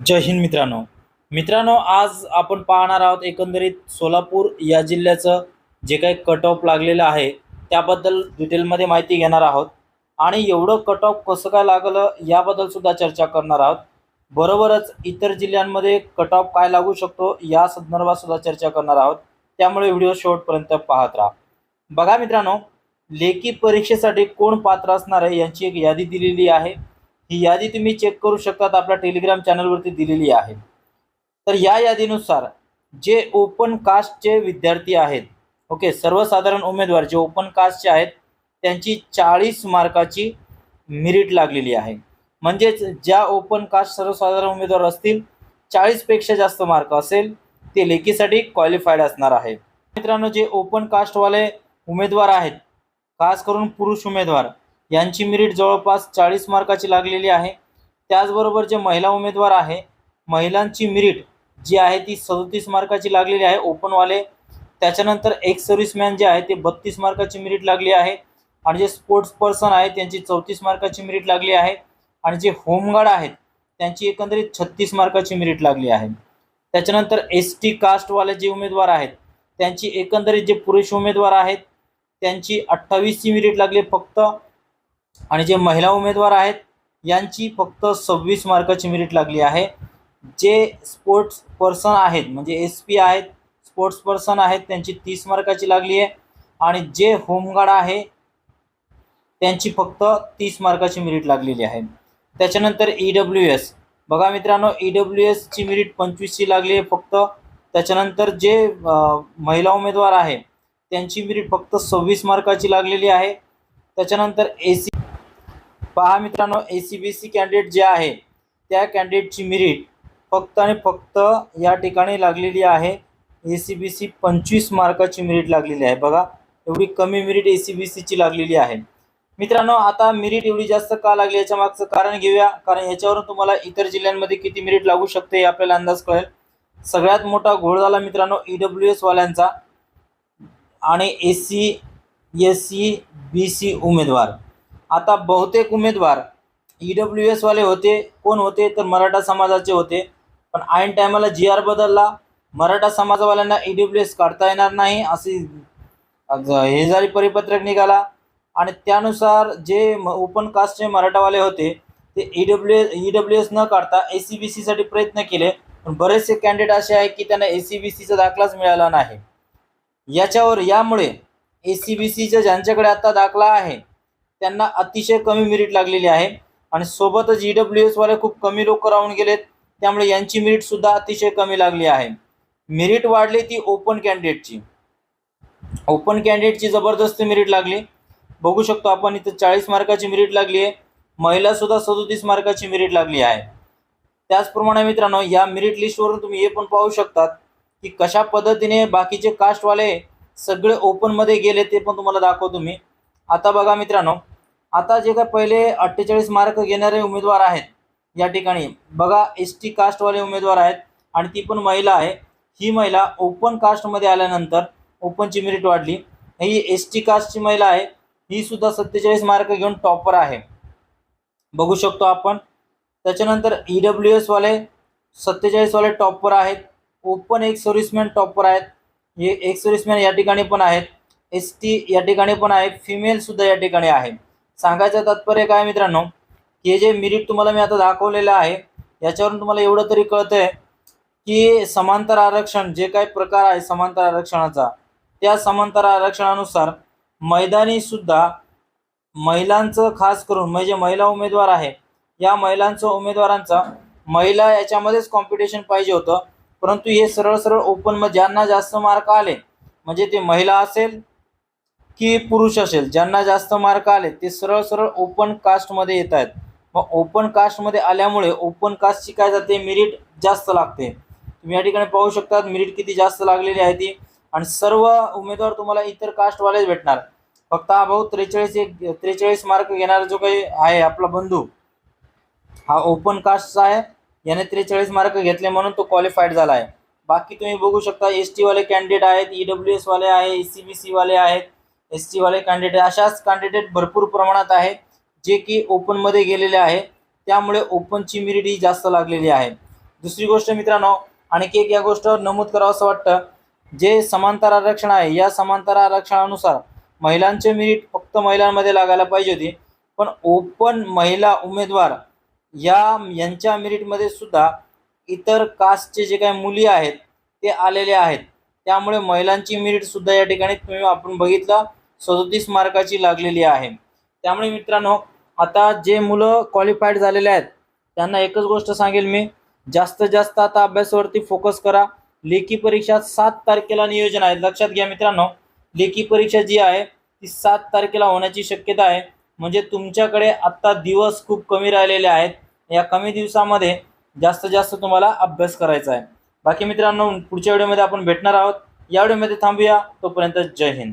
जय हिंद मित्रांनो. मित्रांनो आज आपण पाहणार आहोत एकंदरीत सोलापूर या जिल्ह्याचं जे काही कट ऑफ लागलेलं आहे त्याबद्दल डिटेलमध्ये माहिती घेणार आहोत. आणि एवढं कट ऑफ कसं काय लागलं याबद्दल सुद्धा चर्चा करणार आहोत. बरोबरच इतर जिल्ह्यांमध्ये कट ऑफ काय लागू शकतो या संदर्भात सुद्धा चर्चा करणार आहोत. त्यामुळे व्हिडिओ शेवटपर्यंत पाहत राहा. बघा मित्रांनो लेखी परीक्षेसाठी कोण पात्र असणार आहे यांची एक यादी दिलेली आहे. ही यादी तुम्ही चेक करू शकतात आपल्या टेलिग्राम चॅनलवरती दिलेली आहे. तर या यादीनुसार जे ओपन कास्टचे विद्यार्थी आहेत ओके सर्वसाधारण उमेदवार जे ओपन कास्टचे आहेत त्यांची चाळीस मार्काची मिरिट लागलेली आहे. म्हणजेच ज्या ओपन कास्ट सर्वसाधारण उमेदवार असतील चाळीसपेक्षा जास्त मार्क असेल ते लेखीसाठी क्वालिफाईड असणार आहे. मित्रांनो जे ओपन कास्टवाले उमेदवार आहेत खास करून पुरुष उमेदवार यांची मिरिट जवळपास चाळीस मार्काची लागलेली आहे. त्याचबरोबर जे महिला उमेदवार आहे महिलांची मिरिट जी आहे ती सदतीस मार्काची लागलेली आहे ओपनवाले त्याच्यानंतर एक्स सर्व्हिसमॅन जे आहे ते बत्तीस मार्काची मिरिट लागली आहे. आणि जे स्पोर्ट्स पर्सन आहेत त्यांची चौतीस मार्काची मिरिट लागली आहे. आणि जे होमगार्ड आहेत त्यांची एकंदरीत छत्तीस मार्काची मिरिट लागली आहे. त्याच्यानंतर एस टी कास्टवाले जे उमेदवार आहेत त्यांची एकंदरीत जे पुरुष उमेदवार आहेत त्यांची अठ्ठावीसची मिरिट लागली फक्त. आणि जे महिला उमेदवार आहेत यांची फक्त सव्वीस मार्काची मिरिट लागली आहे. जे स्पोर्ट्स पर्सन आहेत म्हणजे एस पी आहेत स्पोर्ट्स पर्सन आहेत त्यांची तीस मार्काची लागली आहे. आणि जे होमगार्ड आहे त्यांची फक्त तीस मार्काची मिरिट लागलेली आहे. त्याच्यानंतर ई डब्ल्यू एस बघा मित्रांनो ई डब्ल्यू एसची मिरिट पंचवीसची लागली आहे फक्त. त्याच्यानंतर जे महिला उमेदवार आहे त्यांची मिरिट फक्त सव्वीस मार्काची लागलेली आहे. त्याच्यानंतर ए सी पहा मित्रांनो A C B C candidate जे आहे त्या कॅन्डिडेटची मिरिट फक्त आणि फक्त या ठिकाणी लागलेली आहे. ए सी बी सी पंचवीस मार्काची मिरिट लागलेली आहे. बघा एवढी कमी मिरिट ए सी बी सीची लागलेली आहे. मित्रांनो आता मिरिट एवढी जास्त का लागली याच्या मागचं कारण घेऊया. कारण याच्यावरून तुम्हाला इतर जिल्ह्यांमध्ये किती मिरिट लागू शकते हे आपल्याला अंदाज कळेल. सगळ्यात मोठा घोळ झाला मित्रांनो ई डब्ल्यू एसवाल्यांचा आणि S C S C B C उमेदवार. आता बहुतेक उमेदवार ई डब्ल्यू एसवाले होते कोण होते? तर मराठा समाजाचे होते. पण ऐन टायमाला जी आर बदलला. मराठा समाजवाल्यांना ई डब्ल्यू एस काढता येणार नाही अशी हेजारी हे झाली परिपत्रक निघाला. आणि त्यानुसार जे ओपन कास्टचे मराठावाले होते ते E W E W S न काढता ए सी बी सीसाठी प्रयत्न केले. पण बरेचसे कॅन्डिडेट असे आहेत की त्यांना ए सी बी सीचा दाखलाच मिळाला नाही. याच्यावर यामुळे ए सी बी सीच्या ज्यांच्याकडे आता दाखला आहे त्यांना अतिशय कमी मिरिट लागलेली आहे. आणि सोबतच ई डब्ल्यू एसवाले खूप कमी लोक राहून गेलेत. त्यामुळे यांची मिरिट सुद्धा अतिशय कमी लागली आहे. मिरिट वाढली ती ओपन कॅन्डिडेटची ओपन कॅन्डिडेटची जबरदस्त मिरिट लागली. बघू शकतो आपण इथं चाळीस मार्काची मिरिट लागली आहे. महिलासुद्धा सदोतीस मार्काची मिरिट लागली आहे. त्याचप्रमाणे मित्रांनो या मिरिट लिस्टवरून तुम्ही हे पण पाहू शकतात की कशा पद्धतीने बाकीचे कास्टवाले सगळे ओपनमध्ये गेले ते पण तुम्हाला दाखवतो मी. आता बघा मित्रांनो आता जे काय पहिले अठ्ठेचाळीस मार्क घेणारे उमेदवार आहेत या ठिकाणी. बघा एस टी कास्टवाले उमेदवार आहेत आणि ती पण महिला आहे. ही महिला ओपन कास्टमध्ये आल्यानंतर ओपनची मिरिट वाढली. ही एस टी कास्टची महिला आहे. ही सुद्धा सत्तेचाळीस मार्क घेऊन टॉपर आहे. बघू शकतो आपण. त्याच्यानंतर ई डब्ल्यू एसवाले सत्तेचाळीसवाले टॉपर आहेत. ओपन एक सर्व्हिसमॅन टॉपर आहेत. हे एक सर्व्हिसमॅन या ठिकाणी पण आहेत. एस टी या ठिकाणी पण आहे फिमेल सुद्धा या ठिकाणी आहे. सांगायचं तात्पर्य काय मित्रांनो हे जे मिरिट तुम्हाला मी आता दाखवलेलं आहे याच्यावरून तुम्हाला एवढं तरी कळतंय की समांतर आरक्षण जे काही प्रकार आहे समांतर आरक्षणाचा त्या समांतर आरक्षणानुसार मैदानी सुद्धा महिलांचं खास करून म्हणजे महिला उमेदवार आहे या महिलांचं उमेदवारांचा महिला याच्यामध्येच कॉम्पिटिशन पाहिजे होतं. परंतु हे सरळ सरळ ओपन मग ज्यांना जास्त मार्क आले म्हणजे ते महिला असेल की पुरुष असेल ज्यांना जास्त मार्क आले ते सरळ सरळ ओपन कास्टमध्ये येत आहेत. मग ओपन कास्टमध्ये आल्यामुळे ओपन कास्टची काय जाते? मेरिट जास्त लागते. तुम्ही या ठिकाणी पाहू शकता मेरिट किती जास्त लागलेली आहे ती. आणि सर्व उमेदवार तुम्हाला इतर कास्टवालेच भेटणार. फक्त हा भाऊ त्रेचाळीस एक त्रेचाळीस मार्क घेणारा जो काही आहे आपला बंधू हा ओपन कास्टचा आहे. याने त्रेचाळीस मार्क घेतले म्हणून तो क्वालिफाईड झाला आहे. बाकी तुम्ही बघू शकता एस टीवाले कॅन्डिडेट आहेत ई डब्ल्यू एसवाले आहे ए सी बी सीवाले आहेत. एस सीवाले कॅन्डिडेट अशाच कॅन्डिडेट भरपूर प्रमाणात आहे जे की ओपनमध्ये गेलेले आहे त्यामुळे ओपनची मिरिट ही जास्त लागलेली आहे. दुसरी गोष्ट मित्रांनो आणखी एक या गोष्टीवर नमूद करावं असं वाटतं जे समांतर आरक्षण आहे या समांतर आरक्षणानुसार महिलांचे मिरिट फक्त महिलांमध्ये लागायला पाहिजे होती. पण ओपन महिला उमेदवार या यांच्या मिरिटमध्ये सुद्धा इतर कास्टचे जे काही मुली आहेत ते आलेले आहेत. त्यामुळे महिलांची मिरिट सुद्धा या ठिकाणी तुम्ही आपण बघितलं सदोतीस मार्काची लागलेली आहे. त्यामुळे मित्रांनो आता जे मुलं क्वालिफाईड झालेले आहेत त्यांना एकच गोष्ट सांगेल मी. जास्तीत जास्त आता अभ्यासावरती फोकस करा. लेखी परीक्षा सात तारखेला नियोजन आहे. लक्षात घ्या मित्रांनो लेखी परीक्षा जी आहे ती सात तारखेला होण्याची शक्यता आहे. म्हणजे तुमच्याकडे आत्ता दिवस खूप कमी राहिलेले आहेत. या कमी दिवसामध्ये जास्तीत जास्त तुम्हाला अभ्यास करायचा आहे. बाकी मित्रांनो पुढच्या व्हिडिओमध्ये आपण भेटणार आहोत. या व्हिडिओमध्ये थांबूया. तोपर्यंत जय हिंद.